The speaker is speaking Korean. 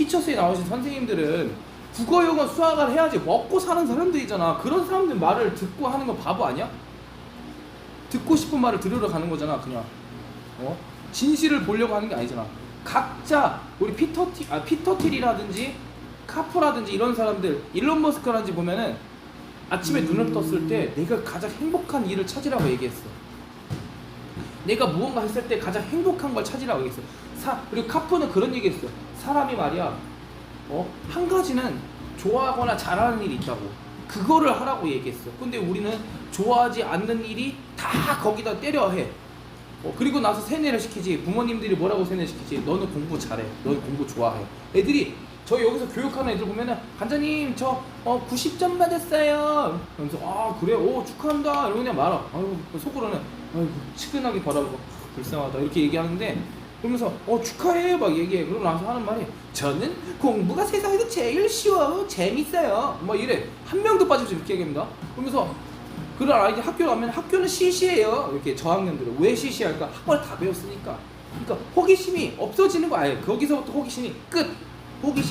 티처스에 나오신 선생님들은 국어, 영어, 수학을 해야지 먹고 사는 사람들이잖아. 그런 사람들 말을 듣고 하는 건 바보 아니야? 듣고 싶은 말을 들으러 가는 거잖아, 그냥. 어? 진실을 보려고 하는 게 아니잖아. 각자 우리 피터 티, 아 피터 틸이라든지 카프라든지 이런 사람들, 일론 머스크라든지 보면은 아침에 눈을 떴을 때 내가 가장 행복한 일을 찾으라고 얘기했어. 내가 무언가 했을 때 가장 행복한 걸 찾으라고 얘기했어. 사, 그리고 카프는 그런 얘기했어. 사람이 말이야, 어, 한 가지는 좋아하거나 잘하는 일이 있다고. 그거를 하라고 얘기했어. 근데 우리는 좋아하지 않는 일이 다 거기다 때려 해. 어, 그리고 나서 세뇌를 시키지. 부모님들이 뭐라고 세뇌시키지? 너는 공부 잘해. 너는 공부 좋아해. 애들이 저 여기서 교육하는 애들 보면은 간장님 저 어, 90점 받았어요. 그러면서 아 그래 오 축하한다 이러고 그냥 말아. 아유 속으로는 아이고 측은하게 바라보고 아, 불쌍하다 이렇게 얘기하는데 그러면서 어 축하해 막 얘기해. 그러고 나서 하는 말이 저는 공부가 세상에서 제일 쉬워 재밌어요. 막 이래 한 명도 빠짐없이 이렇게 얘기합니다. 그러면서 그런 아이들 학교 가면 학교는 시시해요. 이렇게 저학년들은 왜 시시할까? 학원을 다 배웠으니까. 그러니까 호기심이 없어지는 거 아니에요. 거기서부터 호기심이 끝. 호기심